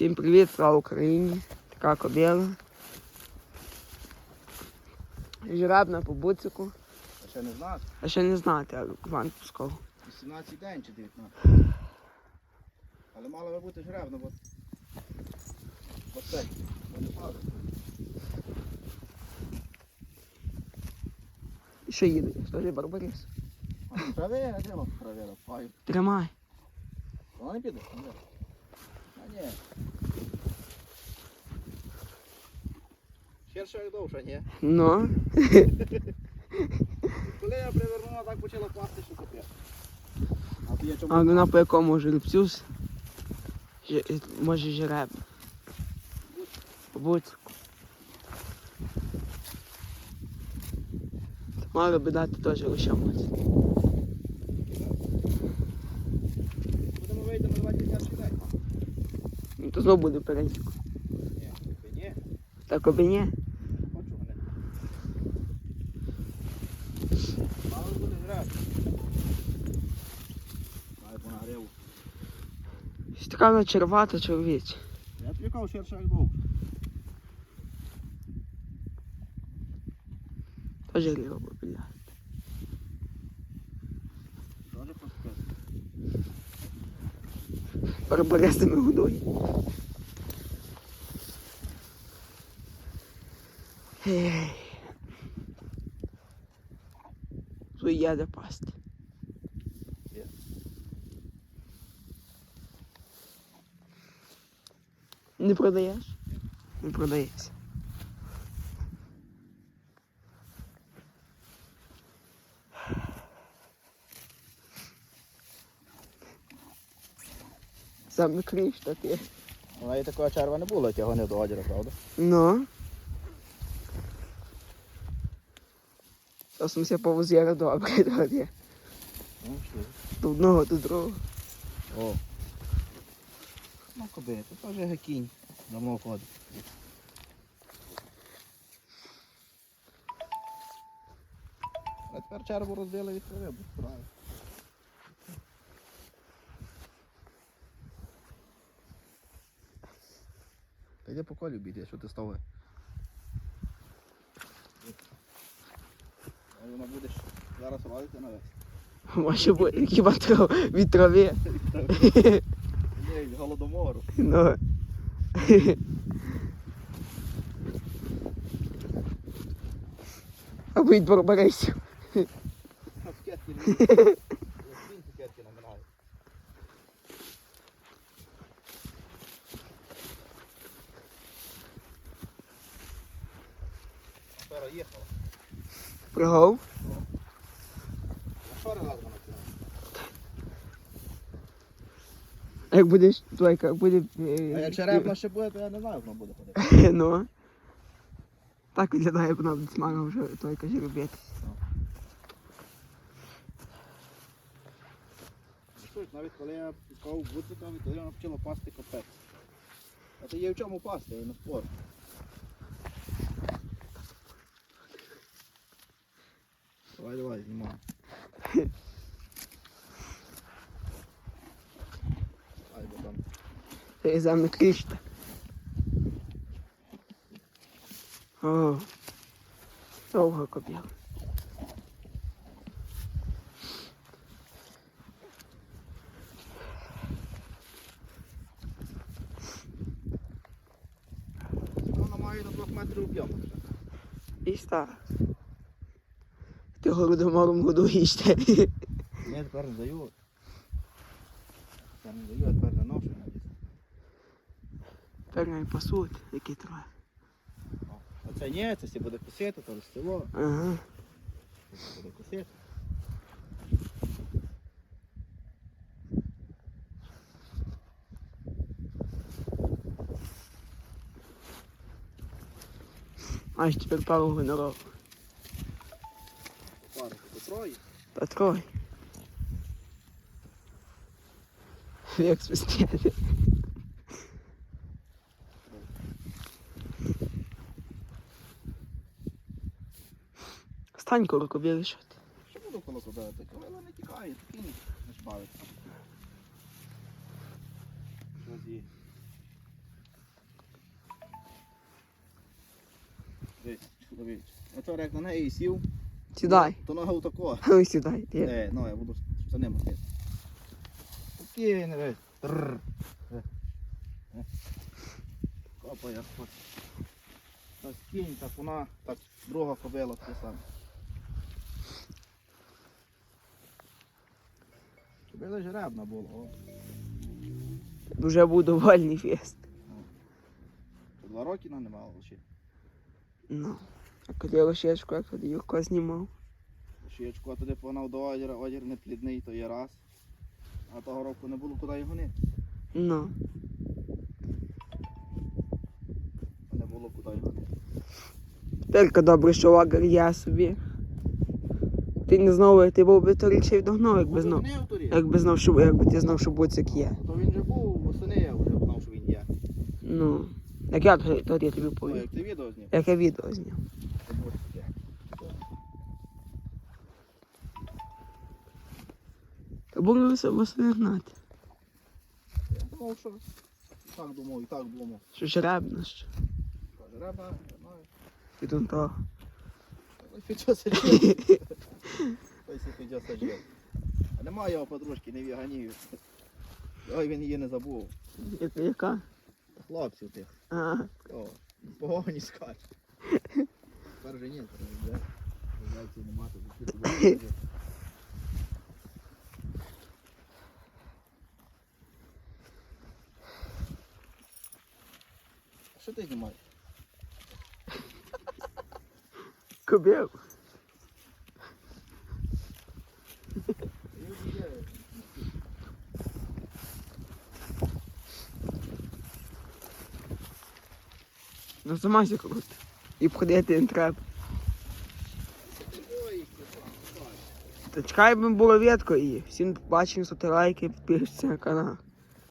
Всім привіт, слава Україні. Така кобила. Жеребна по буцику. А ще не знати. А ще не знати, а Іван пускав. 18 день чи 19. Але мало би бути жребно, бо. Бо це. І що їде? Скажи, Барбарис. А, Праве, а де вам. Тримай. Вона не піде? Ні. Ні. Ширше довше, ні? Ну. Коли я привернула, так почала пасти, що таке. А вона по якому жеребцю? Же- Може жеребна. По буцику. Мали би дати теж лише моць. Будемо вийти на 21 день. То знову буде ні. Так оби ні. Ось Така вона червата чоловіч. Я кажу, ширше як довше. Теж ріла біля. Тоже поспити. Барбарисами годує. Тут є де пасти. Є. Не продаєш? Не продається. Саме кріш таке. Вона і такого черва не було, тяго не до одіра, правда? Ну. Часом ся повозіра добре тоді. Ну, що? До одного, до другого. О. Ну, коби, це теж гакінь. Давно ходить. А тепер черву розбили від трави, будь справи. Та йди по бійди, що ти стове. А вона будеш зараз валити на вес. Може бути хіба трав від трави. Ні, від голодомору. Ну. Або від барбарисів. А цукерки не Він цукерки наминає. Вчора їхала. Кидала. А як будеш, то як буде. А е, як черепна ще буде, то я не знаю, як вона буде ходити. Ну. Так виглядає, як вона буде смага вже той каже робити. Навіть коли я пікав буцикові, тоді вона почала пасти капець. А то є в чому пасти, я не спорю. Давай, давай, знімай. Це за кришта. О. Довго кобіла. Вона має на 2 метрів об'єму. І ста. Ти голодомором годуєш те. Ні, тепер не даю. Тепер не даю, а тепер не ношу. Тепер не пасуть, які троє. А це ні, це всі буде косити, то село. Ага. Буде косити. Аж тепер пару гоноров. Троє. Та троє. Як свистіти. Стань корку вирішити. Що буду коло кобилити? Кобила не тікає, такий не жбавиться. Десь чоловіче. А то як на неї сів. Сідай. то нога отако. Ну, сідай. Е, ну я буду за ним ходити. Спокійно, весь. Тррр. Е. Е. Копа, як хоче. Так кінь, так вона, так друга кобила, те саме. Кобила жеребна була, о. Вже був довольний фест. Два роки вона не мала лише. Ну. А коли рушечку, як тоді Юрко знімав. Шиєчку, а туди погнав до озера, озер не плідний, то є раз. А того року не було куди його нити. Ну. Не було куди його нити. Тільки добре, що лагер я собі. Ти не знав, ти був би то речей догнав, якби знав. Якби знав, що якби ти знав, що буцик є. То він же був восени, я вже знав, що він є. Ну. Як я тоді тоді тобі Ну, повів. як ти відео зняв, Як я відео зняв. то буде таке. Були восени гнати. Я думав, що так думав, і так думав. Що жеребно ще. Реба, я знаю. Тут того. Сі А немає його подружки, не віганів. Ой, він її не забув. Яка? Яка? Хлопців тих. А, О, погоні скач. Тепер вже ні, тепер вже Зайців нема, то вже всі туди. Що ти знімаєш? кобів. Ну сама сі круто. І входити не треба. Та чекай, би було ветко і всім побачення, ставте лайки, підпишіться на канал.